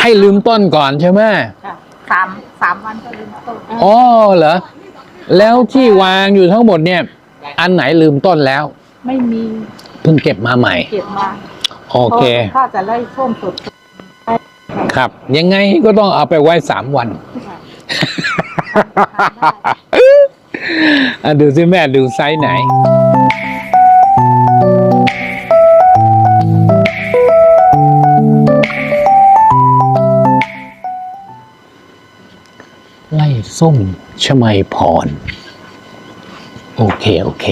ให้ลืมต้นก่อนใช่ไหมค่ะสามสามวันก็ลืมต้นอ๋อเหรอแล้วที่วางอยู่ทั้งหมดเนี่ย อันไหนลืมต้นแล้ว ไม่มีเพิ่งเก็บมาใหม่ เก็บมาโอเคพราะถ้าจะไล่ส้มสดครับ ยังไงก็ต้องเอาไปไว้สามวันค่ะอะดูสิแม่ดูไซส์ไหน ส้มชมัยพร โอเค โอเค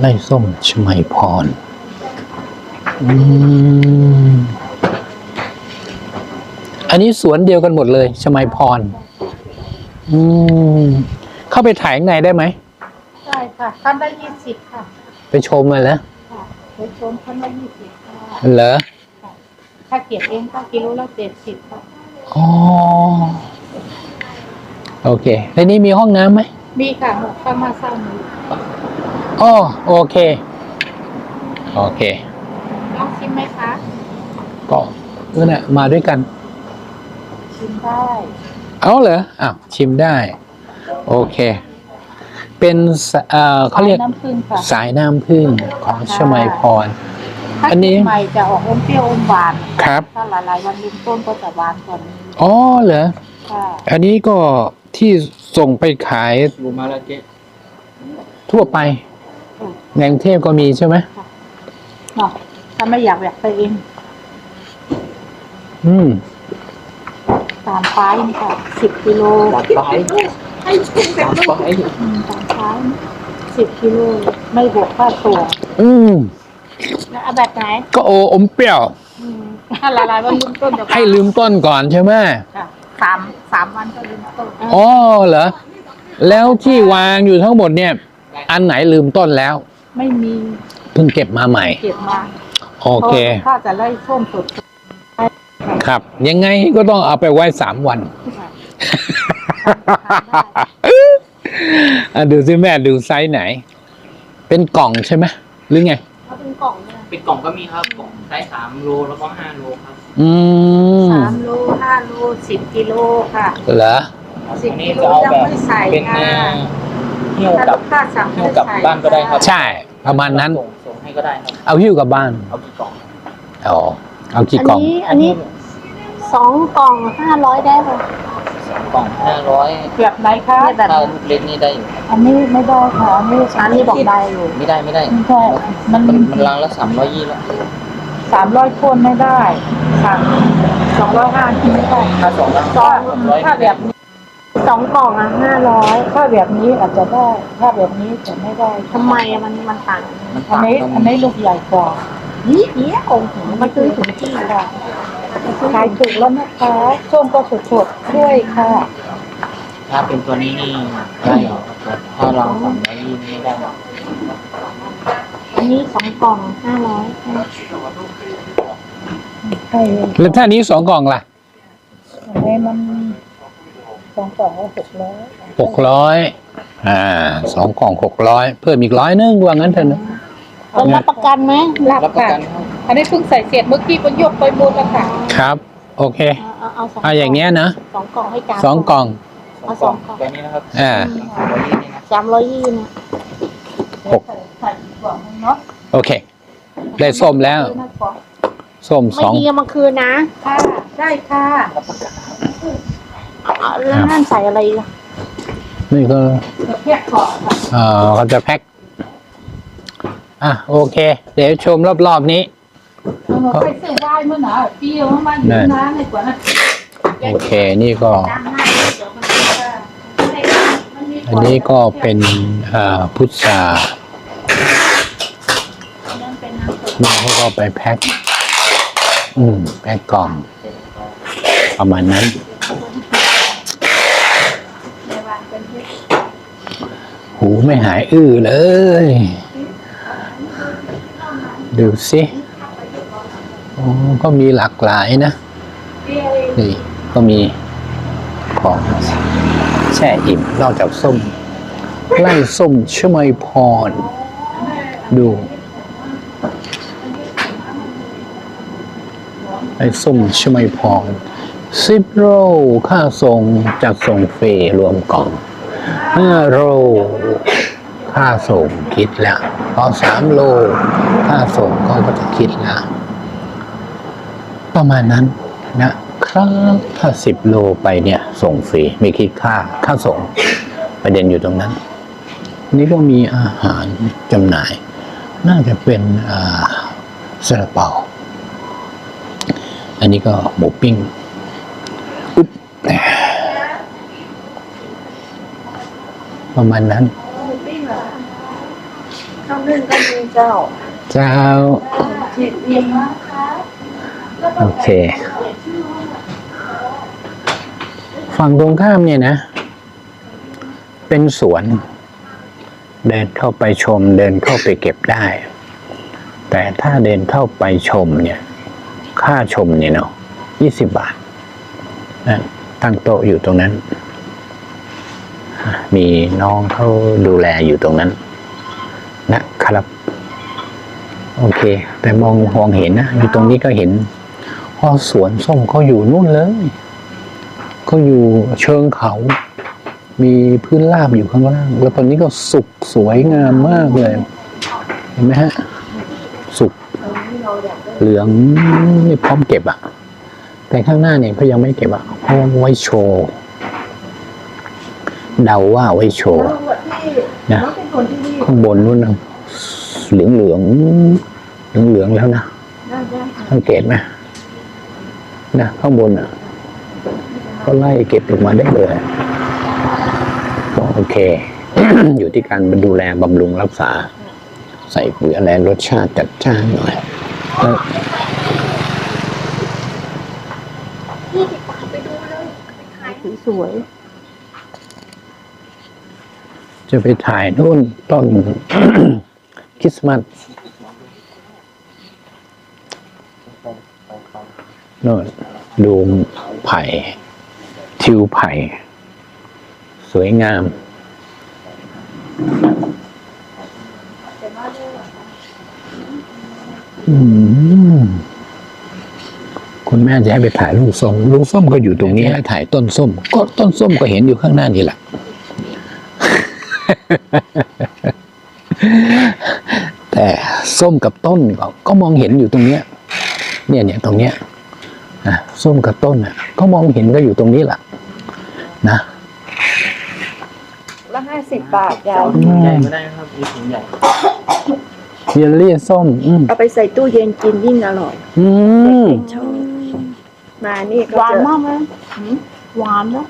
ไล่ส้มชมัยพร อืม อันนี้สวนเดียวกันหมดเลยชมัยพร อืม เข้าไปถ่ายข้างในได้ไหมใช่ค่ะท่านได้ยี่สิบค่ะไปชมมาแล้วค่ะไปชมท่านได้ยี่สิบค่ะเหรอถ้าเก็บเองก็กิโลละเจ็ดสิบค่ะอ๋อ โอเคในนี้มีห้องน้ำไหมมีค่ะหมกข้าวมาเศร้ามีอ๋อโอเค โอเคลองชิมไหมคะก็นั่นแหละมาด้วยกัน ชิมได้เอาเหรออ้าวชิมได้ โอเค เป็นสเอ่อเขาเรียกน้ำผึ้งค่ะสายน้ำผึ้งของชมัยพร ถ้าอันนี้ กินใหม่จะออกอมเปรี้ยวอมหวานครับถ้าหลายๆวันลืมต้นก็จะหวานกว่านี้อ๋อเหรอค่ะ อันนี้ก็ ที่ส่งไปขายรูมาแล้วเจ๊ทั่วไปในกรุงเทพก็มีใช่ไหมเนาะถ้าไม่อยากแหวกไปเองอืม ตามป้ายนี่ค่ะสิบกิโลตัดไปตัดไปอืมตามป้ายสิบกิโลไม่บวกค่าตัวอืม แล้วเอาแบบไหนก็โออมเปรี้ยว อืมถ้าหลายๆวันลืมต้นจะให้ลืมต้นก่อนใช่ไหม ค่ะ สามสามวันก็ลืมต้นอ๋อเหรอ แล้วที่วางอยู่ทั้งหมดเนี่ย อันไหนลืมต้นแล้ว ไม่มีเพิ่งเก็บมาใหม่ เก็บมาโอเคพราะถ้าจะไล่ส้มสดครับ ยังไงก็ต้องเอาไปไว้สามวันค่ะอะดูสิแม่ดูไซส์ไหน เป็นกล่องใช่ไหมหรือไง เขาเป็นกล่องเนี่ย เป็นกล่องก็มีครับกล่องไซส์สามโลแล้วก็ห้าโลครับอืมสามโลห้าโลสิบกิโลค่ะ เหรอสิบอันนี้กิโลจะเอายังแบบไม่ใส่เป็นค่ะเอ่อหิ้วถ้ากัลูบกค้าสั่งหิ้วกลับบ้านก็ได้ครับใช่ ประมาณนั้น ส่งส่งให้ก็ได้ครับเอาหิ้วกลับบ้าน เอากี่กล่อง อ๋อ เอากี่อันกล่องนี้อันนี้ สองกล่องห้าร้อยได้ป่ะสองกล่องห้าร้อยแบบไหนคะไม่แบบถ้าลูกเล็กนี่ได้อยู่อันนี้ไม่ได้ค่ะ อันนี้อันนี้บอกได้อยู่ ไม่ได้ไม่ได้ ไม่ได้มันมันมันลังละสามร้อยยี่แล้วสามร้อยคนไม่ได้สั่งสองร้อยห้ากินไม่ได้ถ้าสองลังถ้าสองร้อยถ้าแบบนี้สองกล่องอะห้าร้อยถ้าแบบนี้อาจจะได้ ถ้าแบบนี้จะไม่ได้ทำไมอะมันมันต่างมันอันต่างนี้ตรงอันนี้ลูกใหญ่กว่านี่เนี้ยโอ้โหมันคือถุงที่ค่ะ ขายถูกแล้วนะคะส้มก็สดๆด้วยค่ะ ถ้าเป็นตัวนี้นี่ได้อยู่ครับถ้าลังสามร้อยยี่นี่ไม่ได้หรอกอันนี้สองกล่องห้าร้อยใช่แล้วถ้านี้สองกล่องล่ะอันนี้มันสองกล่องละหกร้อยหกร้อยอ่าสองกล่องหกร้อยเพิ่มอีกร้อยนึงว่างั้นเถอะนะเรารับประกันไหมรับรับประค่ะกันครับ อันนี้เพิ่งใส่เศษเมื่อกี้ก็ยกไปหมดแล้วค่ะครับ โอเคเอาเอาสองเอาอย่างเงี้ยนะสองกล่องให้จานสองกล่อง เอาสองกล่องตัวนี้นะครับอ่าสามร้อยยี่นี่นะสามร้อยยี่นะหก ใส่กล่องนึงเนาะโอเค ได้ส้มแล้วส้มไม่สอง ดีเอามาคืนนะค่ะได้ค่ะเอาเอาแล้วนั่นใส่อะไรอีกอะนี่ก็แค่ก่อนค่ะเอ่อเขาจะแพ็คอะโอเค เดี๋ยวชมรอบๆนี้ เราไปซื้อได้เมื่อหนาปีเอามาอยู่นานในกว่านั้นโอเค นี่ก็ตามหน้าเดี๋ยวมันจะมันมีอันนี้ก็เป็นอ่าพุทรานี่เขาก็ไปแพ็ค อืม แพ็คกล่อง ประมาณนั้น หูไม่หายอื้อเลย ดูสิโอ้ ก็มีหลากหลายนะนี่ก็มีของแช่อิ่มนอกจากส้มไล่ส้มชมัยพร ดูไอ้ส้มชมัยพรสิบโลค่าส่งจัดส่งฟรีรวมกล่องห้าโลค่าส่งคิดแล้วพอสามโลค่าส่งเขาก็จะคิดแล้ว ประมาณนั้นนะครับถ้าสิบโลไปเนี่ยส่งฟรีไม่คิดค่าค่าส่งประเด็นอยู่ตรงนั้น นี่ก็มีอาหารจำหน่าย น่าจะเป็นอ่าซาลาเปาอันนี้ก็หมูปิ้งอุ๊บประมาณนั้นข้าวนึ่งก็มีเจ้า เจ้าจีบอิม โอเค ฝั่งตรงข้ามเนี่ยนะ เป็นสวน เดินเข้าไปชม เดินเข้าไปเก็บได้ แต่ถ้าเดินเข้าไปชมเนี่ย ค่าชมเนี่ยเนาะยี่สิบบาทนะตั้งโต๊ะอยู่ตรงนั้น มีน้องเขาดูแลอยู่ตรงนั้น นะครับ โอเค แต่มองมองเห็นนะ อยู่ตรงนี้ก็เห็น พอสวนส้มเขาอยู่นู่นเลยเขาอยู่เชิงเขา มีพื้นราบอยู่ข้างล่าง แล้วตอนนี้ก็สุกสวยงามมากเลย เห็นไหมฮะ สุกเหลืองนี่พร้อมเก็บอะแต่ข้างหน้าเนี่ยเขายังไม่เก็บอะเพราะไว้โชว์เดาว่าไว้โชว์นะข้างบนนู้นนะเหลืองเหลืองเหลืองเหลืองแล้วนะได้ได้สังเกตไหม นะข้างบนอะก็ไล่เก็บลงมาได้เลยก็โอเค อยู่ที่การดูแลบำรุงรักษา ใส่ปุ๋ยอะไรรสชาติจัดจ้านหน่อยแล้วพี่ติดตามไปดูเลยไปถ่ายสวยจะไปถ่ายนู่นต้นคริสต์มาส น่นดูไผ่ ทิวไผ่ สวยงาม คุณแม่จะให้ไปถ่ายลูกส้มลูกส้มก็อยู่ตรงนี้ให้ถ่ายต้นส้ม ก็ต้นส้มก็เห็นอยู่ข้างหน้านี่แหละแต่ส้มกับต้นก็ก็มองเห็นอยู่ตรงเนี้ย เนี่ยเนี่ยตรงเนี้ย อะส้มกับต้นอะก็มองเห็นก็อยู่ตรงนี้แหละนะละห้าสิบบาทยายถุงใหญ่ไม่ได้นะครับมีถุงใหญ่เยลลี่ส้มอืมเอาไปใส่ตู้เย็นกินยิ่งอร่อยอืมชอบมานี่หก็วานจะมากเลยหวานเนาะ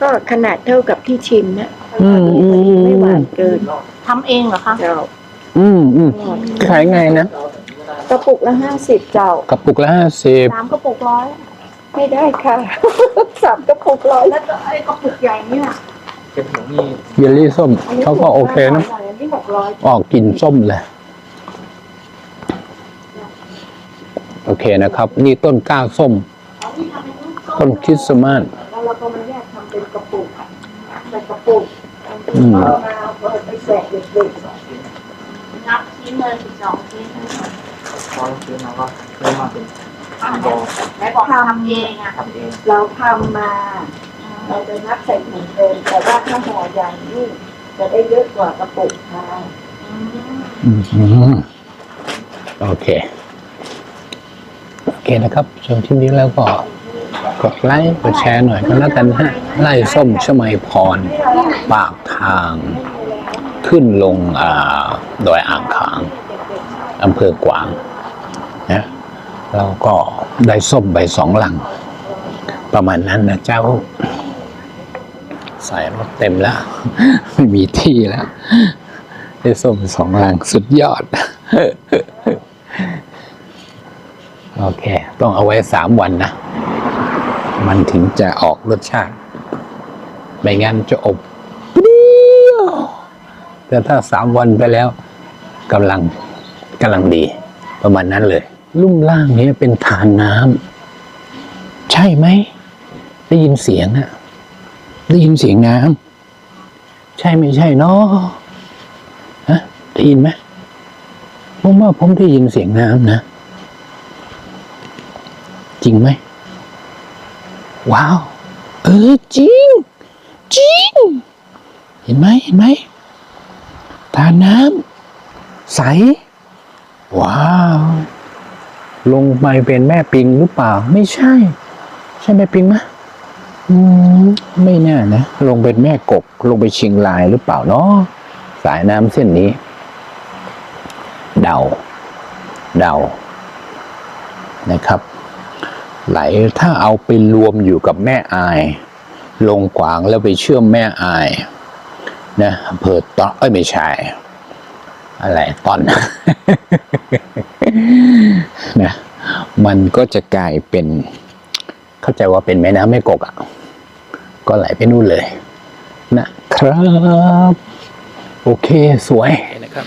ก็ขนาดเท่ากับที่ชิมนะอืมอืมอืมไม่หวานเกินทำเองเหรอคะเจ้าอืมอืมขายไงนะ กระปุกละห้าสิบเจ้ากระปุกละห้าสิบสามกระปุกร้อยไม่ได้ค่ะ สามกระปุกร้อยแล้วก็ไอ้กระปุกใหญ่เนี่ยเป็นถุงนี่เยลลี่ส้มเขาก็โอเคนะอันนี้หกร้อยออกกลิ่นส้มเลยโอเคนะครับ นี่ต้นกล้าส้ม ต้นคริสต์มาสแล้วเราก็มาแยกทำเป็นกระปุกใส่กระปุกอืมเอามาเอาไปแจกเด็กนับชิ้นเลยสิบสองชิ้น พอเราซื้อมาก็เริ่มมาเป็นโบไหนบอกทำเองอะทำเองๆเราทำมาเราจะนับใส่ถุงเองแต่ว่าถ้าห่อใหญ่นี่จะได้เยอะกว่ากระปุกค่ะอืมโอเค โอเคนะครับชมที่นี้แล้วก็กดไลค์กดแชร์หน่อยก็แล้วกันฮะไล่ส้มชมัยพร ปากทาง ขึ้นลงอ่าดอยอ่างขาง อำเภอกวางนะแล้วก็ได้ส้มใบสองหลัง ประมาณนั้นนะเจ้า ใส่รถเต็มแล้ว ไม่มีที่แล้ว ได้ส้มสองหลังสุดยอด โอเค ต้องเอาไว้สามวันนะ มันถึงจะออกรสชาติ ไม่งั้นจะอบเปรี้ยวแต่ถ้าสามวันไปแล้วกำลัง กำลังดี ประมาณนั้นเลย ลุ่มล่างเนี้เป็นฐานน้ำใช่ไหม ได้ยินเสียงอะได้ยินเสียงน้ำใช่ไม่ใช่เนาะฮะได้ยินไหมผมว่าผมได้ยินเสียงน้ำนะ จริงไหมว้าว เออจริง จริง เห็นไหมเห็นไหมทาน้ำใส ว้าว ลงไปเป็นแม่ปิงหรือเปล่า ไม่ใช่ ใช่แม่ปิงไหมอืมไม่น่นะ ลงเป็นแม่กบ ลงไปเชียงรายหรือเปล่าเนาะสายน้ำเส้นนี้ เดา เดา นะครับ ไหลถ้าเอาไปรวมอยู่กับแม่อาย ลงกวางแล้วไปเชื่อมแม่อาย นะอำเภอตอเอ้ยไม่ใช่ อะไรตอนนะมันก็จะกลายเป็น เข้าใจว่าเป็นแม่น้ำแม่กกอะ ก็ไหลไปนู่นเลย นะครับ โอเคสวยนะครับ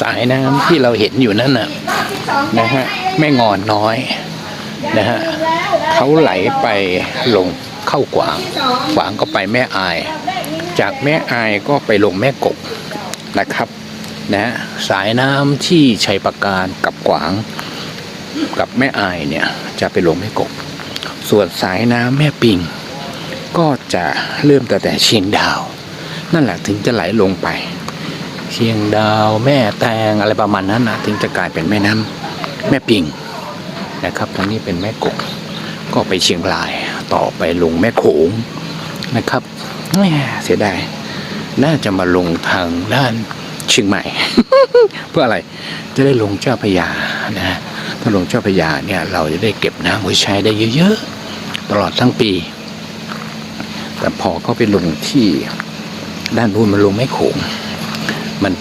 สายน้ำที่เราเห็นอยู่นั่นน่ะนะฮะแม่งอนน้อยนะฮะเขาไหลไปลงเข้ากวางกวางก็ไปแม่อาย จากแม่อายก็ไปลงแม่กบนะครับ นะสายน้ำที่ชัยประการกับกวางกับแม่อายเนี่ยจะไปลงแม่กบ ส่วนสายน้ำแม่ปิง ก็จะเริ่มแต่แต่เชียงดาว นั่นแหละถึงจะไหลลงไป เชียงดาวแม่แตงอะไรประมาณนั้นนะถึงจะกลายเป็นแม่น้ำแม่ปิงนะครับทางนี้เป็นแม่กบก็ไปเชียงรายต่อไปลงแม่โขงนะครับแหม่เสียดายน่าจะมาลงทางด้าน เชียงใหม่ เพื่ออะไรจะได้ลงเจ้าพยานะฮะถ้าลงเจ้าพยาเนี่ยเราจะได้เก็บน้ำไว้ใช้ได้เยอะๆตลอดทั้งปี แต่พอเขาไปลงที่ด้านนู้นมันลงแม่โขงมัน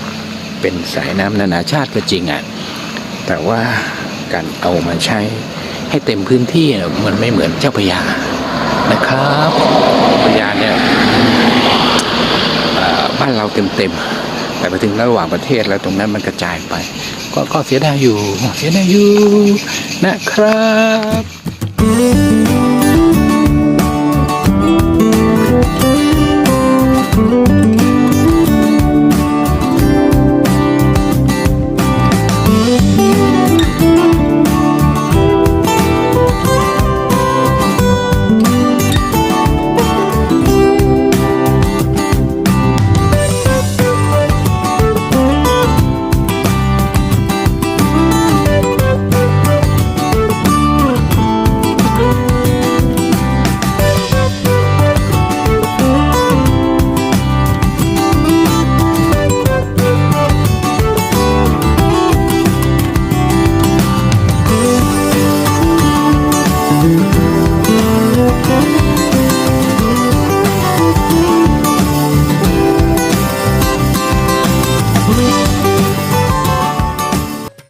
เป็นสายน้ำนานาชาติก็จริงอะแต่ว่าการเอามาใช้ให้เต็มพื้นที่มันไม่เหมือนเจ้าพยานะครับพยาเนี่ยบ้านเราเต็มๆ แต่ไปถึงระหว่างประเทศแล้วตรงนั้นมันกระจายไป ก็ก็เสียดายอยู่ เสียดายอยู่นะครับ